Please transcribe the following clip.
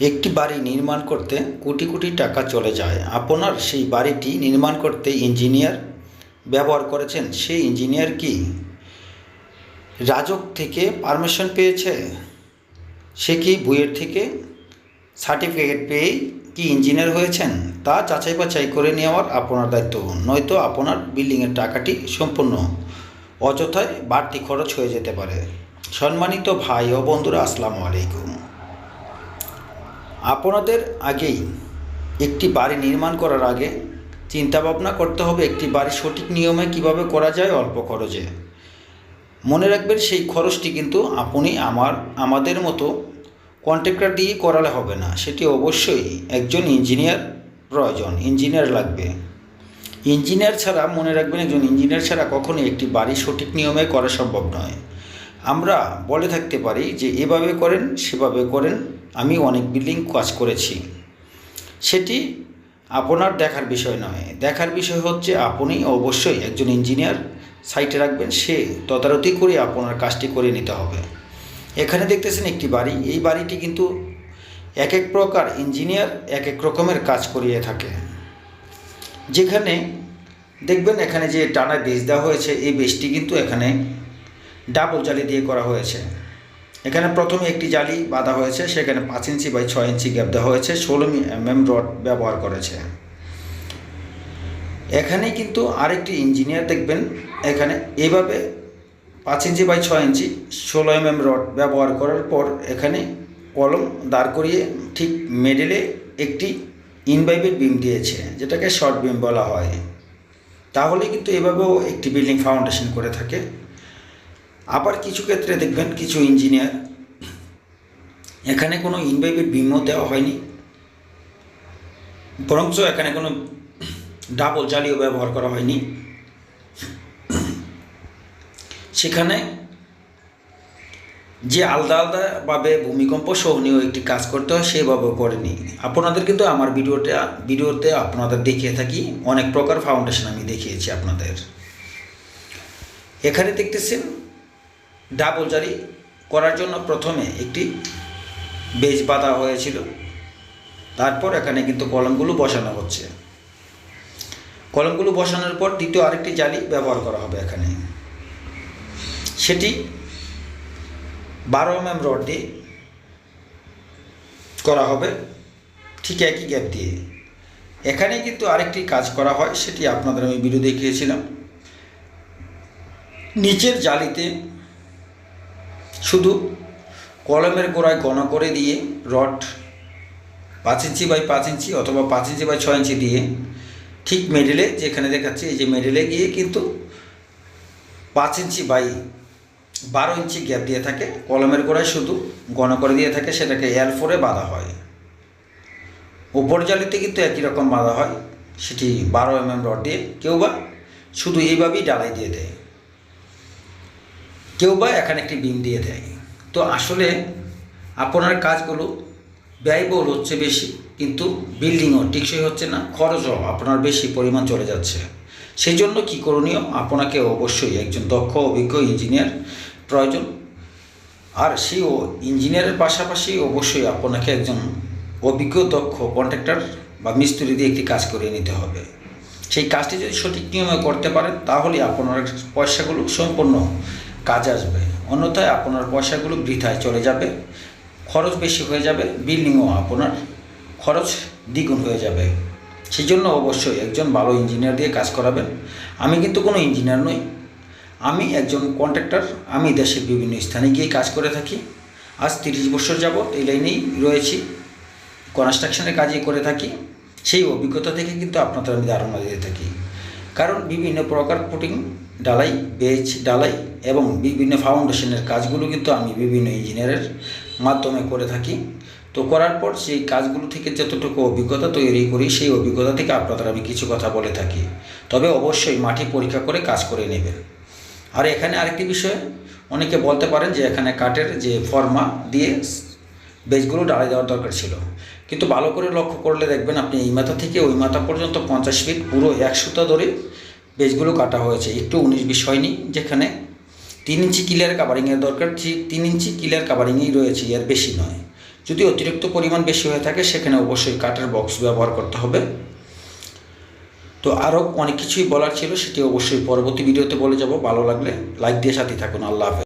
একটি বাড়ি নির্মাণ করতে কোটি কোটি টাকা চলে যায়। আপনার সেই বাড়িটি নির্মাণ করতে ইঞ্জিনিয়ার ব্যবহার করেছেন। সেই ইঞ্জিনিয়ার কি রাজক থেকে পারমিশন পেয়েছে? সে কি বইয়ের থেকে সার্টিফিকেট পেয়ে কি ইঞ্জিনিয়ার হয়েছেন? তা যাচাই বাছাই করে নেওয়ার আপনার দায়িত্ব। নয়তো আপনার বিল্ডিংয়ের টাকাটি সম্পূর্ণ অযথায় বাড়তি খরচ হয়ে যেতে পারে। সম্মানিত ভাই ও বন্ধুরা, আসসালামু আলাইকুম। আপনাদের আগেই একটি বাড়ি নির্মাণ করার আগে চিন্তা ভাবনা করতে হবে একটি বাড়ি সঠিক নিয়মে কীভাবে করা যায় অল্প খরচে। মনে রাখবেন সেই খরচটি কিন্তু আপনি আমার, আমাদের মতো কন্ট্রাক্টর দিয়ে করালে হবে না। সেটি অবশ্যই একজন ইঞ্জিনিয়ার প্রয়োজন, ইঞ্জিনিয়ার লাগবে। ইঞ্জিনিয়ার ছাড়া, মনে রাখবেন একজন ইঞ্জিনিয়ার ছাড়া কখনোই একটি বাড়ি সঠিক নিয়মে করা সম্ভব নয়। আমরা বলে থাকতে পারি যে এভাবে করেন, সেভাবে করেন। আমি অনেক বিল্ডিং কাজ করেছি। সেটি আপনার দেখার বিষয় নয়। দেখার বিষয় হচ্ছে আপনি অবশ্যই একজন ইঞ্জিনিয়ার সাইটে রাখবেন, সে তদারতি করে আপনার কাজটি করে নিতে হবে। এখানে দেখতেছেন একটি বাড়ি। এই বাড়িটি কিন্তু এক এক প্রকার ইঞ্জিনিয়ার এক এক রকমের কাজ করিয়ে থাকে। যেখানে দেখবেন এখানে যে টানা বেজ দেওয়া হয়েছে, এই বেজটি কিন্তু এখানে ডাবল জালি দিয়ে করা হয়েছে। এখানে প্রথমে একটি জালি বাঁধা হয়েছে, সেখানে পাঁচ ইঞ্চি বাই ছয় ইঞ্চি গ্যাপ দেওয়া হয়েছে, ষোলো এম রড ব্যবহার করেছে। এখানে কিন্তু আরেকটি ইঞ্জিনিয়ার দেখবেন, এখানে এইভাবে পাঁচ ইঞ্চি বাই ছয় ইঞ্চি ষোলো এম এম রড ব্যবহার করার পর এখানে কলম দাঁড় করিয়ে ঠিক মেডেলে একটি ইনভাইবেড বিম দিয়েছে, যেটাকে শর্ট বিম বলা হয়। তাহলে কিন্তু এভাবেও একটি বিল্ডিং ফাউন্ডেশন করে থাকে। আবার কিছু ক্ষেত্রে দেখবেন কিছু ইঞ্জিনিয়ার এখানে কোনো ইনভাইবেড বিমও দেওয়া হয়নি। বরঞ্চ এখানে কোনো ডাবল জালিও ব্যবহার করা হয়নি। সেখানে যে আলাদা আলাদাভাবে ভূমিকম্প সহনীয় একটি কাজ করতে হয় সেভাবে করেনি। আপনাদের কিন্তু আমার ভিডিওটা, ভিডিওতে আপনাদের দেখিয়ে থাকি, অনেক প্রকার ফাউন্ডেশন আমি দেখিয়েছি আপনাদের। এখানে দেখতেছেন ডাবল জারি করার জন্য প্রথমে একটি বেজ পাতা হয়েছিল। তারপর এখানে কিন্তু কলমগুলো বসানো হচ্ছে। কলমগুলো বসানোর পর দ্বিতীয় আরেকটি জালি ব্যবহার করা হবে এখানে। সেটি বারো এম এম রড দিয়ে করা হবে ঠিক একই গ্যাপ দিয়ে। এখানে কিন্তু আরেকটি কাজ করা হয়, সেটি আপনাদের আমি ভিডিও দেখিয়েছিলাম। নিচের জালিতে শুধু কলমের গোড়ায় গণ করে দিয়ে রড পাঁচ ইঞ্চি বাই পাঁচ ইঞ্চি অথবা পাঁচ ইঞ্চি বাই ছয় ইঞ্চি দিয়ে ঠিক মেডেলে যেখানে দেখাচ্ছে, এই যে মেডেলে গিয়ে কিন্তু পাঁচ ইঞ্চি বাই বারো ইঞ্চি গ্যাপ দিয়ে থাকে। কলমের গোড়ায় শুধু গণ করে দিয়ে থাকে, সেটাকে এয়ার ফোরে বাঁধা হয়। উপর জালিতে কিন্তু একই রকম বাঁধা হয়, সেটি বারো এম এম রড দিয়ে, কেউ বা শুধু এইভাবেই ডালাই দিয়ে দেয়। কেউ বা এখানে একটি বিম দিয়ে দেয়। তো আসলে আপনার কাজগুলো ব্যয়বহুল হচ্ছে বেশি, কিন্তু বিল্ডিংও টিকসই হচ্ছে না, খরচও আপনার বেশি পরিমাণ চলে যাচ্ছে। সেই জন্য কী করণীয়? আপনাকে অবশ্যই একজন দক্ষ, অভিজ্ঞ ইঞ্জিনিয়ার প্রয়োজন। আর সেই ইঞ্জিনিয়ারের পাশাপাশি অবশ্যই আপনাকে একজন অভিজ্ঞ, দক্ষ কন্ট্রাক্টর বা মিস্ত্রি দিয়ে একটি কাজ করিয়ে নিতে হবে। সেই কাজটি যদি সঠিক নিয়মে করতে পারেন, তাহলে আপনার পয়সাগুলো সম্পূর্ণ কাজে আসবে। অন্যথায় আপনার পয়সাগুলো বৃথায়, চলে যাবে। খরচ বেশি হয়ে যাবে, বিল্ডিংও আপনার খরচ দ্বিগুণ হয়ে যাবে। সেই জন্য অবশ্যই একজন ভালো ইঞ্জিনিয়ার দিয়ে কাজ করাবেন। আমি কিন্তু কোনো ইঞ্জিনিয়ার নই। আমি একজন কন্ট্রাক্টর আমি দেশের বিভিন্ন স্থানে গিয়ে কাজ করে থাকি। আজ তিরিশ বছর যাবৎ এই লাইনেই রয়েছি। কনস্ট্রাকশনের কাজই করে থাকি। সেই অভিজ্ঞতা থেকে কিন্তু আপনাদের আমি ধারণা দিয়ে থাকি। কারণ বিভিন্ন প্রকার পুটিং ডালাই বেচ ডালাই এবং বিভিন্ন ফাউন্ডেশনের কাজগুলো কিন্তু আমি বিভিন্ন ইঞ্জিনিয়ারের মাধ্যমে করে থাকি। তো করার পর সেই কাজগুলো থেকে যতটুকু অভিজ্ঞতা তৈরি করি, সেই অভিজ্ঞতা থেকে আপনাদের আমি কিছু কথা বলে থাকি। তবে অবশ্যই মাটি পরীক্ষা করে কাজ করে নেবেন। আর এখানে আরেকটি বিষয়, অনেকে বলতে পারেন যে এখানে কাঠের যে ফর্মা দিয়ে বেজগুলো ডালাই দেওয়ার দরকার ছিল। কিন্তু ভালো করে লক্ষ্য করলে দেখবেন আপনি এই মাথা থেকে ওই মাথা পর্যন্ত পঞ্চাশ ফিট পুরো এক সুতা ধরে বেজগুলো কাটা হয়েছে। একটু উনিশ বিশ হয়নি যেখানে তিন ইঞ্চি ক্লিয়ার কাভারিংয়ের দরকার ঠিক তিন ইঞ্চি ক্লিয়ার কাভারিংয়েই রয়েছে, এর বেশি নয়। যদি অতিরিক্ত পরিমাণ বেশি হয়ে থাকে, সেখানে অবশ্যই কাটার বক্স ব্যবহার করতে হবে। তো আরও অনেক কিছুই বলার ছিল, সেটি অবশ্যই পরবর্তী ভিডিওতে বলে যাব। ভালো লাগলে লাইক দিয়ে সাথে থাকুন। আল্লাহ হাফেজ।